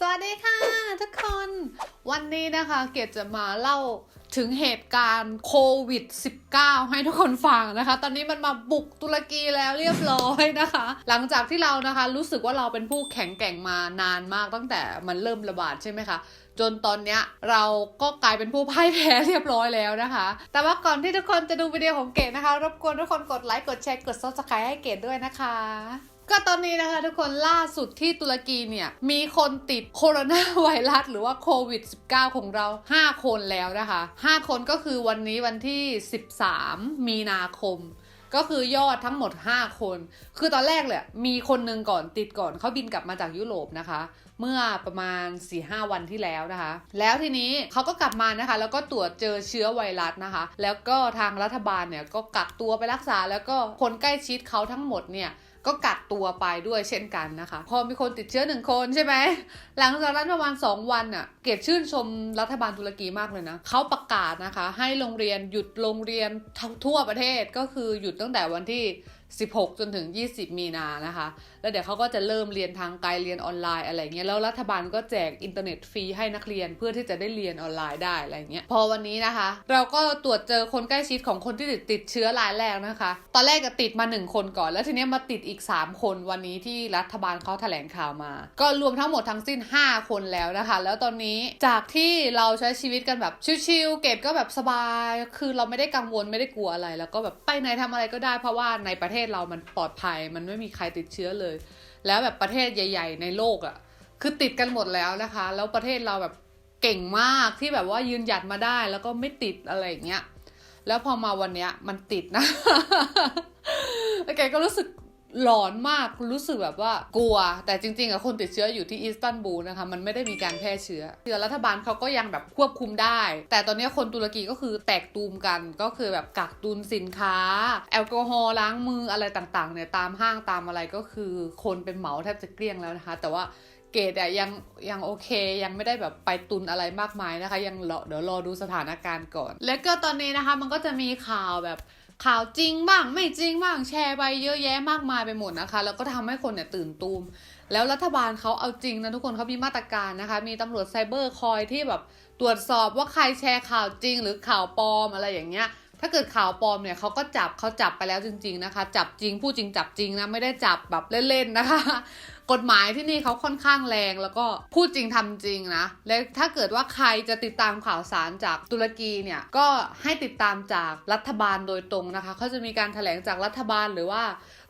สวัสดีค่ะทุกคน วันนี้นะคะเกดจะมาเล่าถึงเหตุการณ์โควิด -19 ให้ทุกคนฟังนะคะ ตอนนี้มันมาบุกตุรกีแล้วเรียบร้อยนะคะ หลังจากที่เรานะคะรู้สึกว่าเราเป็นผู้แข็งแกร่งมานานมากตั้งแต่มันเริ่มระบาดใช่ไหมคะ จนตอนเนี้ยเราก็กลายเป็นผู้พ่ายแพ้เรียบร้อยแล้วนะคะ แต่ว่าก่อนที่ทุกคนจะดูวิดีโอของเกดนะคะ รบกวนทุกคนกดไลค์กดแชร์กด subscribe ให้เกดด้วยนะคะ ก็ตอนนี้นะคะทุกคนล่าสุดที่ตุรกีเนี่ย มีคนติดโคโรนาไวรัสหรือว่าโควิด -19 ของเรา 5 คนแล้วนะคะ 5 คนก็คือวันนี้วันที่ 13 มีนาคม ก็คือยอดทั้งหมด 5 คน คือตอนแรกเลยมีคนหนึ่งก่อนติดก่อนเขาบินกลับมาจากยุโรปนะคะ เมื่อประมาณ 4-5 วันที่แล้วนะคะ แล้วทีนี้เขาก็กลับมานะคะ แล้วก็ตรวจเจอเชื้อไวรัสนะคะ แล้วก็ทางรัฐบาลเนี่ยก็กักตัวไปรักษาแล้วก็คนใกล้ชิดเขาทั้งหมดเนี่ย ก็กักตัวไปด้วยเช่นกันนะคะ พอมีคนติดเชื้อหนึ่งคนใช่ไหม หลังจากนั้นประมาณ 2 วันน่ะ เกดชื่นชมรัฐบาลตุรกีมากเลยนะ เขาประกาศนะคะ ให้โรงเรียนหยุดโรงเรียนทั่วประเทศก็คือหยุดตั้งแต่วันที่ 16 จนถึง 20 มีนานะคะ แล้วเดี๋ยวเขาก็จะเริ่มเรียนทางไกลเรียนออนไลน์อะไรเงี้ย แล้วรัฐบาลก็แจกอินเทอร์เน็ตฟรีให้นักเรียนเพื่อที่จะได้เรียนออนไลน์ได้อะไรเงี้ย พอวันนี้นะคะ เราก็ตรวจเจอคนใกล้ชิดของคนที่ติดติดเชื้อรายแรกนะคะ ตอนแรกก็ติดมา 1 คนก่อน แล้วทีนี้มาติดอีก 3 คนวันนี้ที่รัฐบาลเขาแถลงข่าวมา ก็รวมทั้งหมดทั้งสิ้น 5 คนแล้วนะคะ แล้วตอนนี้จากที่เราใช้ชีวิตกันแบบชิลๆ เกดก็แบบสบาย คือเราไม่ได้กังวลไม่ได้กลัวอะไร แล้วก็แบบไปไหนทำอะไรก็ได้เพราะว่าในประเทศเรามันปลอดภัย มันไม่มีใครติดเชื้อเลย แล้วแบบประเทศใหญ่ ๆ ในโลกอะ่ะคือติดกันหมดแล้วนะคะ แล้วประเทศเราแบบเก่งมากที่แบบว่ายืนหยัดมาได้แล้วก็ไม่ติดอะไรอย่างเงี้ยแล้วพอมาวันเนี้ยมันติดนะแล้วแกก็รู้สึก หลอนมากรู้สึกแบบว่ากลัว แต่จริงๆอะคนติดเชื้ออยู่ที่อิสตันบูลนะคะมันไม่ได้มีการแพร่เชื้อเชื้อรัฐบาลเขาก็ยังแบบควบคุมได้ แต่ตอนนี้คนตุรกีก็คือแตกตูมกันก็คือแบบกักตุนสินค้า แอลกอฮอล์ล้างมืออะไรต่างๆเนี่ยตามห้างตามอะไรก็คือคนเป็นเหมาแทบจะเกลี้ยงแล้วนะคะ แต่ว่าเกดอะยังยังโอเคยังไม่ได้แบบไปตุนอะไรมากมายนะคะ ยังรอเดี๋ยวรอดูสถานการณ์ก่อน แล้วก็ตอนนี้นะคะมันก็จะมีข่าวแบบ ข่าวจริงบ้างไม่จริงบ้างแชร์ไปเยอะแยะมากมายไปหมดนะคะ แล้วก็ทำให้คนเนี่ยตื่นตูม แล้วรัฐบาลเขาเอาจริงนะทุกคนเขามีมาตรการนะคะ มีตำรวจไซเบอร์คอยที่แบบตรวจสอบว่าใครแชร์ข่าวจริง หรือข่าวปลอมอะไรอย่างเงี้ยถ้าเกิดข่าวปลอมเนี่ยเขาก็จับเขาจับไปแล้วจริง ๆนะคะ จับจริงพูดจริงจับจริงนะไม่ได้จับแบบเล่นๆนะคะ กฎหมายที่นี่เขาค่อนข้างแรงแล้วก็พูดจริงทำจริงนะ และถ้าเกิดว่าใครจะติดตามข่าวสารจากตุรกีเนี่ย ก็ให้ติดตามจากรัฐบาลโดยตรงนะคะเขาจะมีการแถลงจากรัฐบาลหรือว่า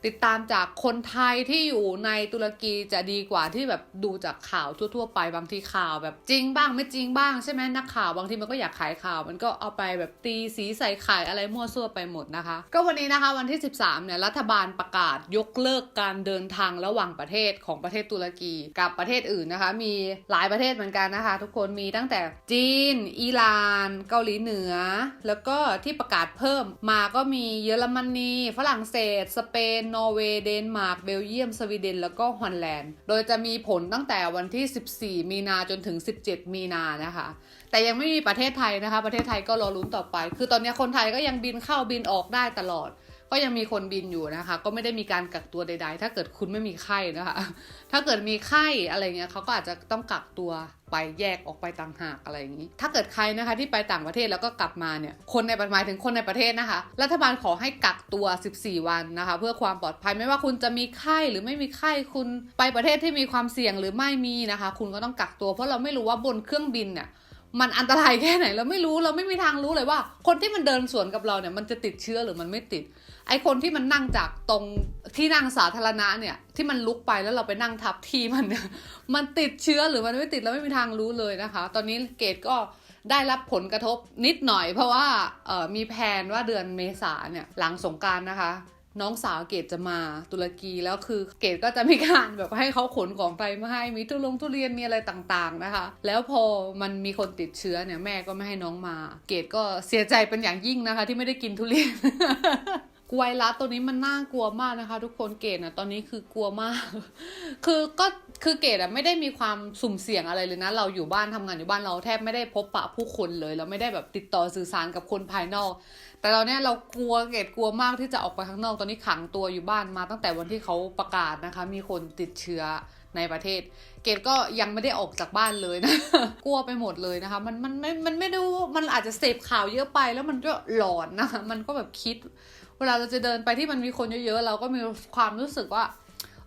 ติดตามจากคนไทยที่อยู่ในตุรกีจะดีกว่าที่แบบดูจากข่าวทั่ว ๆ ไปบางทีข่าวแบบจริงบ้างไม่จริงบ้างใช่ไหมนักข่าวบางทีมันก็อยากขายข่าว มันก็เอาไปแบบตีสีใส่ขายอะไรมั่วซั่วไปหมดนะคะ ก็วันนี้นะคะวันที่ 13เนี่ยรัฐบาลประกาศยกเลิกการเดินทางระหว่างประเทศของประเทศตุรกี กับประเทศอื่นนะคะ มีหลายประเทศเหมือนกันนะคะ ทุกคนมีตั้งแต่จีน อิหร่าน เกาหลีเหนือ แล้วก็ที่ประกาศเพิ่มมาก็มีเยอรมนีฝรั่งเศส สเปนนอร์เวย์ เดนมาร์ก เบลเยียม สวีเดน แล้วก็ฮอลแลนด์ โดยจะมีผลตั้งแต่วันที่ 14 มีนาจนถึง 17 มีนานะคะ แต่ยังไม่มีประเทศไทยนะคะ ประเทศไทยก็รอลุ้นต่อไป คือตอนนี้คนไทยก็ยังบินเข้าบินออกได้ตลอด ก็ยังมีคนบินอยู่นะคะ ก็ไม่ได้มีการกักตัวใด ๆ ถ้าเกิดคุณไม่มีไข้นะคะ ถ้าเกิดมีไข้อะไรเงี้ยเขาก็อาจจะต้องกักตัวไปแยกออกไปต่างหากอะไรอย่างนี้ ถ้าเกิดใครนะคะที่ไปต่างประเทศแล้วก็กลับมาเนี่ย คนในหมายถึงคนในประเทศนะคะ รัฐบาลขอให้กักตัว 14 วันนะคะ เพื่อความปลอดภัยไม่ว่าคุณจะมีไข้หรือไม่มีไข้คุณไปประเทศที่มีความเสี่ยงหรือไม่มีนะคะ คุณก็ต้องกักตัวเพราะเราไม่รู้ว่าบนเครื่องบินเนี่ย มันอันตรายแค่ไหนเราไม่รู้เราไม่มีทางรู้เลยว่า คนที่มันเดินสวนกับเราเนี่ยมันจะติดเชื้อหรือมันไม่ติด ไอคนที่มันนั่งจากตรงที่นั่งสาธารณะเนี่ย ที่มันลุกไปแล้วเราไปนั่งทับที่มันเนี่ยมันติดเชื้อหรือมันไม่ติดเราไม่มีทางรู้เลยนะคะ ตอนนี้เกดก็ได้รับผลกระทบนิดหน่อย เพราะว่ามีแผนว่าเดือนเมษาเนี่ยหลังสงการนะคะ น้องสาวเกดจะมาตุรกีแล้วคือเกดก็จะมีการแบบให้เขาขนของไปมาให้มีทุลงทุเรียนมีอะไรต่างๆนะคะ แล้วพอมันมีคนติดเชื้อเนี่ยแม่ก็ไม่ให้น้องมา เกดก็เสียใจเป็นอย่างยิ่งนะคะ ที่ไม่ได้กินทุเรียนไวรัสตัวนี้มันน่ากลัวมากนะคะ ทุกคนเกดอะตอนนี้คือกลัวมาก คือก็คือเกดอะไม่ได้มีความสุ่มเสี่ยงอะไรเลยนะ เราอยู่บ้านทำงานอยู่บ้านเราแทบไม่ได้พบปะผู้คนเลย เราไม่ได้แบบติดต่อสื่อสารกับคนภายนอก แต่ตอนเนี้ยเรากลัวเกดกลัวมากที่จะออกไปข้างนอกตอนนี้ขังตัวอยู่บ้านมาตั้งแต่วันที่เขาประกาศนะคะ มีคนติดเชื้อในประเทศ เกดก็ยังไม่ได้ออกจากบ้านเลยนะ กลัวไปหมดเลยนะคะ มันมันไม่มันไม่ดูมันอาจจะเสพข่าวเยอะไปแล้วมันก็หลอนนะคะมันก็แบบคิด เวลาเราจะเดินไปที่มันมีคนเยอะๆเราก็มีความรู้สึกว่า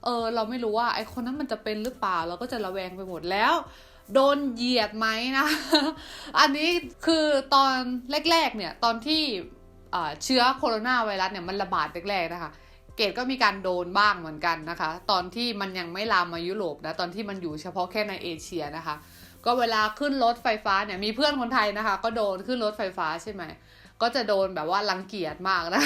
เออเราไม่รู้ว่าไอคนนั้นมันจะเป็นหรือเปล่าเราก็จะระแวงไปหมดแล้วโดนเหยียดไหมนะ อันนี้คือตอนแรก ๆ เนี่ย ตอนที่ เชื้อโคโรนาไวรัสเนี่ยมันระบาดแรกๆนะคะ เกดก็มีการโดนบ้างเหมือนกันนะคะ ตอนที่มันยังไม่ลามมายุโรปนะ ตอนที่มันอยู่เฉพาะแค่ในเอเชียนะคะ ก็เวลาขึ้นรถไฟฟ้าเนี่ย มีเพื่อนคนไทยนะคะ ก็โดนขึ้นรถไฟฟ้าใช่ไหม ก็จะโดนแบบว่ารังเกียจมากนะ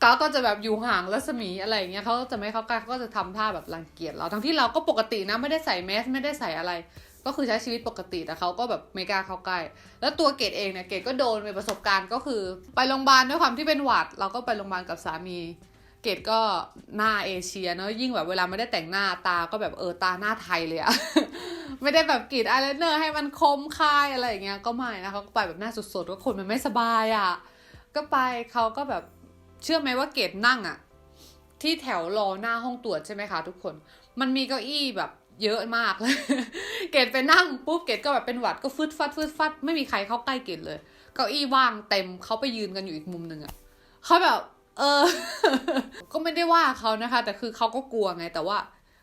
เขาก็จะแบบอยู่ห่างรัศมีอะไรเงี้ยเขาจะไม่เข้าใกล้เขาก็จะทำท่าแบบรังเกียจเราทั้งที่เราก็ปกตินะไม่ได้ใส่แมสไม่ได้ใส่อะไร ก็คือใช้ชีวิตปกติแต่เขาก็แบบไม่กล้าเข้าใกล้ แล้วตัวเกดเองเนี่ยเกดก็โดนเป็นประสบการณ์ก็คือ ไปโรงพยาบาลด้วยความที่เป็นหวัด เราก็ไปโรงพยาบาลกับสามี เกดก็หน้าเอเชียเนอะยิ่งแบบเวลาไม่ได้แต่งหน้าตาก็แบบเออตาหน้าไทยเลยอะไม่ได้แบบกรีดอายไลเนอร์ให้มันคมคายอะไรอย่างเงี้ยก็ไม่นะเขาก็ไปแบบหน้าสดๆว่าคนมันไม่สบายอะก็ไปเขาก็แบบเชื่อไหมว่าเกดนั่งอะที่แถวรอหน้าห้องตรวจใช่ไหมคะทุกคน มันมีเก้าอี้แบบเยอะมากเลย เกดไปนั่งปุ๊บเกดก็แบบเป็นหวัดก็ฟึดฟัดฟึดฟัดไม่มีใครเข้าใกล้เกดเลย เก้าอี้ว่างเต็มเขาไปยืนกันอยู่อีกมุมหนึ่งอะเขาแบบ เออ ก็ไม่ได้ว่าเขานะคะ แต่คือเขาก็กลัวไง แต่ว่า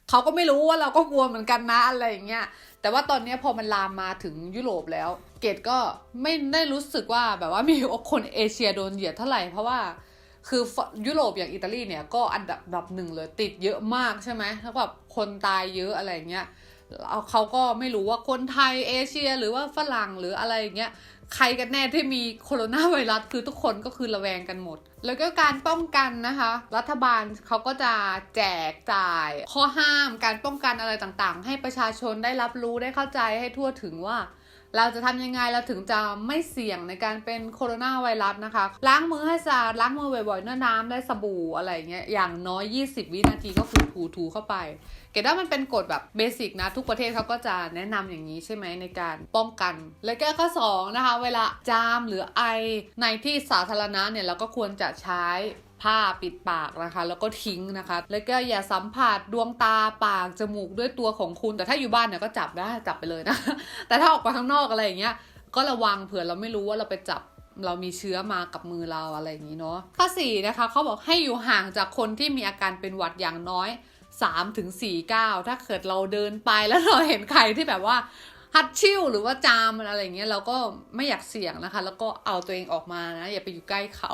เขาก็ไม่รู้ว่าเราก็กลัวเหมือนกันนะอะไรอย่างเงี้ย แต่ว่าตอนนี้พอมันลามมาถึงยุโรปแล้ว เกดก็ไม่ได้รู้สึกว่าแบบว่ามีคนเอเชียโดนเหยียดเท่าไหร่เพราะว่าคือยุโรปอย่างอิตาลีเนี่ยก็อันดับดับหนึ่งเลยติดเยอะมากใช่ไหมแล้วแบบคนตายเยอะอะไรเงี้ยเอาเขาก็ไม่รู้ว่าคนไทยเอเชียหรือว่าฝรั่งหรืออะไรอย่างเงี้ย ใครกันแน่ที่มีโคโรนาไวรัสคือทุกคนก็คือระแวงกันหมด แล้วก็การป้องกันนะคะ รัฐบาลเขาก็จะแจกจ่าย ข้อห้ามการป้องกันอะไรต่างๆ ให้ประชาชนได้รับรู้ได้เข้าใจให้ทั่วถึงว่าเราจะทำยังไงเราถึงจะไม่เสี่ยงในการเป็นโคโรนาไวรัสนะคะ ล้างมือให้สะอาดล้างมือบ่อยๆด้วยน้ำและสบู่อะไรเงี้ยอย่างน้อย 20 วินาทีก็คือถูๆเข้าไป เกดว่ามันเป็นกฎแบบเบสิกนะ ทุกประเทศเขาก็จะแนะนำอย่างนี้ใช่ไหมในการป้องกัน แล้วก็ข้อสองนะคะ เวลาจามหรือไอในที่สาธารณะเนี่ยเราก็ควรจะใช้ผ้าปิดปากนะคะ แล้วก็ทิ้งนะคะ แล้วก็อย่าสัมผัสดวงตาปากจมูกด้วยตัวของคุณ แต่ถ้าอยู่บ้านเนี่ยก็จับได้จับไปเลยนะ แต่ถ้าออกไปข้างนอกอะไรอย่างเงี้ยก็ระวังเผื่อเราไม่รู้ว่าเราไปจับเรามีเชื้อมากับมือเราอะไรอย่างนี้เนาะข้อสี่นะคะเขาบอกให้อยู่ห่างจากคนที่มีอาการเป็นหวัดอย่างน้อย 3ถึง4ก้าถ้าเกิดเราเดินไปแล้วเราเห็นใครที่แบบว่าฮัดชิ่วหรือว่าจามอะไรเงี้ยเราก็ไม่อยากเสี่ยงนะคะ แล้วก็เอาตัวเองออกมานะอย่าไปอยู่ใกล้เขา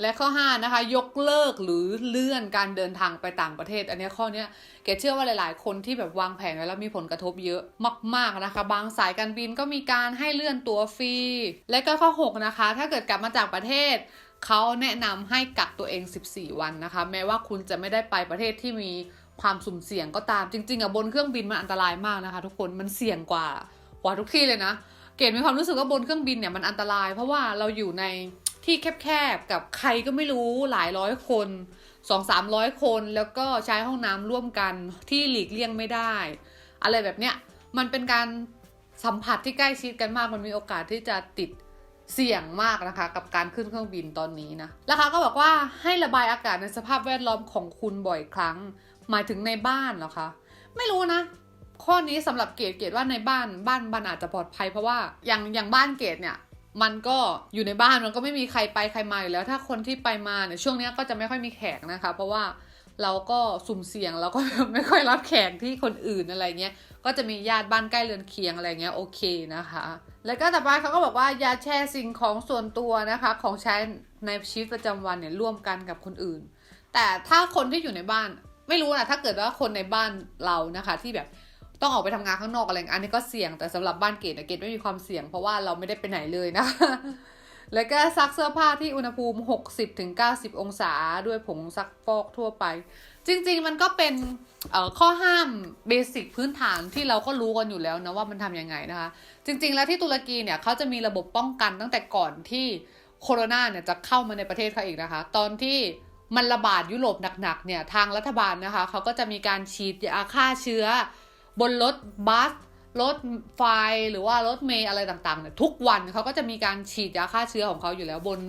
และข้อ5นะคะ ยกเลิกหรือเลื่อนการเดินทางไปต่างประเทศ อันนี้ข้อเนี้ยเกดเชื่อว่าหลาย ๆ คนที่แบบวางแผนไว้แล้วมีผลกระทบเยอะมาก ๆนะคะ บางสายการบินก็มีการให้เลื่อนตัวฟรีและก็ข้อ 6 นะคะ ถ้าเกิดกลับมาจากประเทศ เขาแนะนำให้กักตัวเอง 14 วันนะคะ แม้ว่าคุณจะไม่ได้ไปประเทศที่มีความสุ่มเสี่ยงก็ตามจริงๆอะบนเครื่องบินมันอันตรายมากนะคะ ทุกคนมันเสี่ยงกว่ากว่าทุกที่เลยนะ เกดมีความรู้สึกว่าบนเครื่องบินเนี่ยมันอันตราย เพราะว่าเราอยู่ในที่แคบๆกับใครก็ไม่รู้หลายร้อยคนสองสามร้อยคนแล้วก็ใช้ห้องน้ำร่วมกันที่หลีกเลี่ยงไม่ได้ อะไรแบบเนี้ยมันเป็นการสัมผัสที่ใกล้ชิดกันมากมันมีโอกาสที่จะติด เสี่ยงมากนะคะกับการขึ้นเครื่องบินตอนนี้นะแล้วเขาก็บอกว่าให้ระบายอากาศในสภาพแวดล้อมของคุณบ่อยครั้ง หมายถึงในบ้านเหรอคะไม่รู้นะ ข้อนี้สำหรับเกดเกดว่าในบ้านบ้านบ้านอาจจะปลอดภัยเพราะว่าอย่างอย่างบ้านเกดเนี่ยมันก็อยู่ในบ้านมันก็ไม่มีใครไปใครมาอยู่แล้ว ถ้าคนที่ไปมาเนี่ยช่วงนี้ก็จะไม่ค่อยมีแขกนะคะ เพราะว่า เราก็สุ่มเสี่ยงเราก็ไม่ค่อยรับแขกที่คนอื่นอะไรเงี้ยก็จะมีญาติบ้านใกล้เรือนเคียงอะไรเงี้ยโอเคนะคะ แล้วก็ต่อไปเขาก็บอกว่าอย่าแชร์สิ่งของส่วนตัวนะคะ ของใช้ในชีวิตประจำวันเนี่ยร่วมกันกับคนอื่น แต่ถ้าคนที่อยู่ในบ้านไม่รู้นะถ้าเกิดว่าคนในบ้านเรานะคะ ที่แบบต้องออกไปทำงานข้างนอกอะไรอันนี้ก็เสี่ยงแต่สำหรับบ้านเกดเกดไม่มีความเสี่ยงเพราะว่าเราไม่ได้ไปไหนเลยนะ แล้วก็ซักเสื้อผ้าที่อุณหภูมิ 60-90 องศาด้วยผงซักฟอกทั่วไป จริง ๆ มันก็เป็นข้อห้ามเบสิกพื้นฐานที่เราก็รู้กันอยู่แล้วนะว่ามันทำยังไงนะคะ จริง ๆ แล้วที่ตุรกีเนี่ยเขาจะมีระบบป้องกันตั้งแต่ก่อนที่โคโรนาเนี่ยจะเข้ามาในประเทศเขาอีกนะคะ ตอนที่มันระบาดยุโรปหนักๆเนี่ยทางรัฐบาลนะคะเขาก็จะมีการฉีดยาฆ่าเชื้อบนรถบัส รถไฟหรือว่ารถเมล์อะไรต่างๆเนี่ยทุกวันเขาก็จะมีการฉีดยาฆ่าเชื้อของเขาอยู่แล้วบน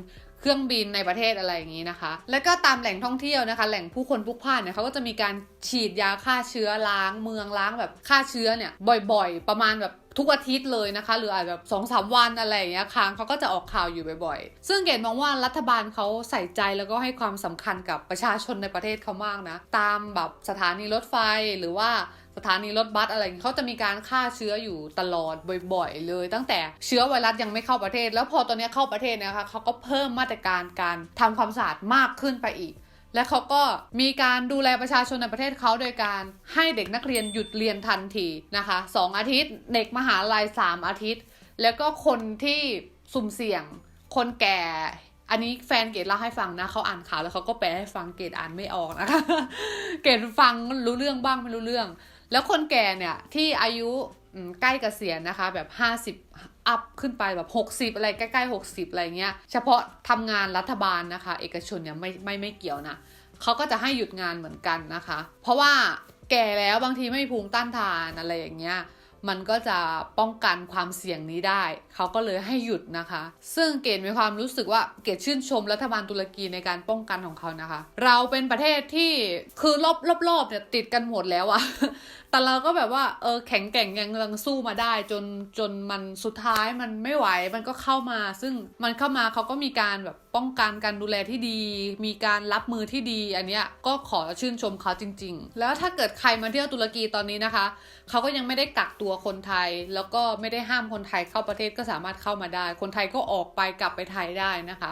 เครื่องบินในประเทศอะไรอย่างนี้นะคะ แล้วก็ตามแหล่งท่องเที่ยวนะคะ แหล่งผู้คนพลุกพล่านเนี่ยเขาก็จะมีการฉีดยาฆ่าเชื้อล้างเมืองล้างแบบฆ่าเชื้อเนี่ยบ่อยๆ ประมาณแบบ ทุกอาทิตย์เลยนะคะ หรืออาจจะสองสามวันอะไรอย่างเงี้ยครั้งเขาก็จะออกข่าวอยู่บ่อยๆ ซึ่งเกดมองว่ารัฐบาลเขาใส่ใจแล้วก็ให้ความสำคัญกับประชาชนในประเทศเขามากนะ ตามแบบสถานีรถไฟหรือว่าสถานีรถบัสอะไรอย่างเงี้ยเขาจะมีการฆ่าเชื้ออยู่ตลอดบ่อย ๆ เลย ตั้งแต่เชื้อไวรัสยังไม่เข้าประเทศ แล้วพอตอนนี้เข้าประเทศนะคะเขาก็เพิ่มมาตรการการทำความสะอาดมากขึ้นไปอีก และเขาก็มีการดูแลประชาชนในประเทศเขาโดยการให้เด็กนักเรียนหยุดเรียนทันทีนะคะสองอาทิตย์ เด็กมหาลัยสามอาทิตย์ แล้วก็คนที่สุ่มเสี่ยง คนแก่ อันนี้แฟนเกดเล่าให้ฟังนะเขาอ่านข่าวแล้วเขาก็แปลให้ฟังเกดอ่านไม่ออกนะคะ เกดฟังรู้เรื่องบ้างไม่รู้เรื่อง แล้วคนแก่เนี่ยที่อายุ ใกล้เกษียณนะคะ แบบ 50 อัพขึ้นไปแบบ 60 อะไรใกล้ๆ 60 อะไรเงี้ย เฉพาะทำงานรัฐบาลนะคะ เอกชนเนี่ยไม่ไม่ไม่เกี่ยวนะเขาก็จะให้หยุดงานเหมือนกันนะคะ เพราะว่าแก่แล้วบางทีไม่มีภูมิต้านทานอะไรอย่างเงี้ยมันก็จะป้องกันความเสี่ยงนี้ได้ เขาก็เลยให้หยุดนะคะ ซึ่งเกดมีความรู้สึกว่าเกดชื่นชมรัฐบาลตุรกีในการป้องกันของเขานะคะ เราเป็นประเทศที่คือรอบรอบรอบเนี่ยติดกันหมดแล้วอะแต่เราก็แบบว่าเออแข็งแกร่งยังยังสู้มาได้จนจนมันสุดท้ายมันไม่ไหวมันก็เข้ามา ซึ่งมันเข้ามาเขาก็มีการแบบป้องกันการดูแลที่ดี มีการรับมือที่ดี อันเนี้ยก็ขอชื่นชมเขาจริง ๆ แล้วถ้าเกิดใครมาเที่ยวตุรกีตอนนี้นะคะเขาก็ยังไม่ได้กักตัวคนไทย แล้วก็ไม่ได้ห้ามคนไทยเข้าประเทศก็สามารถเข้ามาได้ คนไทยก็ออกไปกลับไปไทยได้นะคะ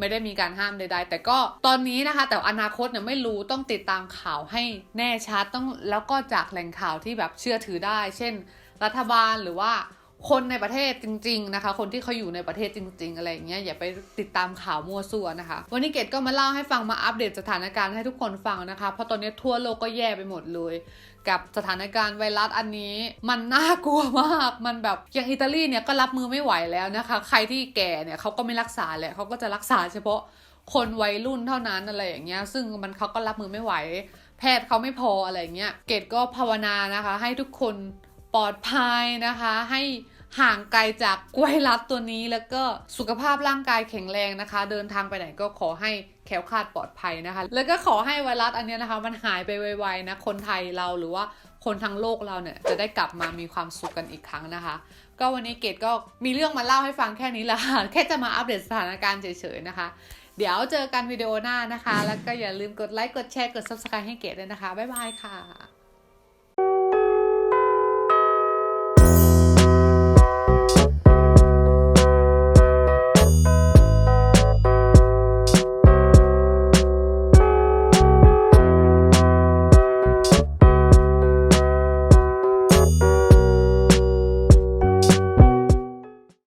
ไม่ได้มีการห้ามใด ๆ แต่ก็ตอนนี้นะคะ แต่อนาคตเนี่ยไม่รู้ต้องติดตามข่าวให้แน่ชัดต้องแล้วก็จากแหล่งข่าวที่แบบเชื่อถือได้ เช่น รัฐบาลหรือว่า คนในประเทศจริง ๆนะคะ คนที่เขาอยู่ในประเทศจริง ๆ อะไรอย่างเงี้ยอย่าไปติดตามข่าวมั่วซั่วนะคะ วันนี้เกดก็มาเล่าให้ฟังมาอัปเดตสถานการณ์ให้ทุกคนฟังนะคะ เพราะตอนนี้ทั่วโลกก็แย่ไปหมดเลย กับสถานการณ์ไวรัสอันนี้ มันน่ากลัวมาก มันแบบอย่างอิตาลีเนี่ยก็รับมือไม่ไหวแล้วนะคะ ใครที่แก่เนี่ยเขาก็ไม่รักษาแหละเขาก็จะรักษาเฉพาะคนวัยรุ่นเท่านั้นอะไรอย่างเงี้ย ซึ่งมันเขาก็รับมือไม่ไหว แพทย์เขาไม่พออะไรอย่างเงี้ย เกดก็ภาวนานะคะ ให้ทุกคน ปลอดภัยนะคะ ให้ห่างไกลจากไวรัสตัวนี้แล้วก็สุขภาพร่างกายแข็งแรงนะคะ เดินทางไปไหนก็ขอให้แคล้วคลาดปลอดภัยนะคะ แล้วก็ขอให้ไวรัสอันนี้นะคะ มันหายไปไวๆนะคนไทยเราหรือว่าคนทั้งโลกเราเนี่ยจะได้กลับมามีความสุขกันอีกครั้งนะคะ ก็วันนี้เกดก็มีเรื่องมาเล่าให้ฟังแค่นี้ละค่ะแค่จะมาอัปเดตสถานการณ์เฉยๆนะคะ เดี๋ยวเจอกันวิดีโอหน้านะคะ แล้วก็อย่าลืมกดไลค์กดแชร์กด subscribe ให้เกดด้วยนะคะบ๊ายบายค่ะ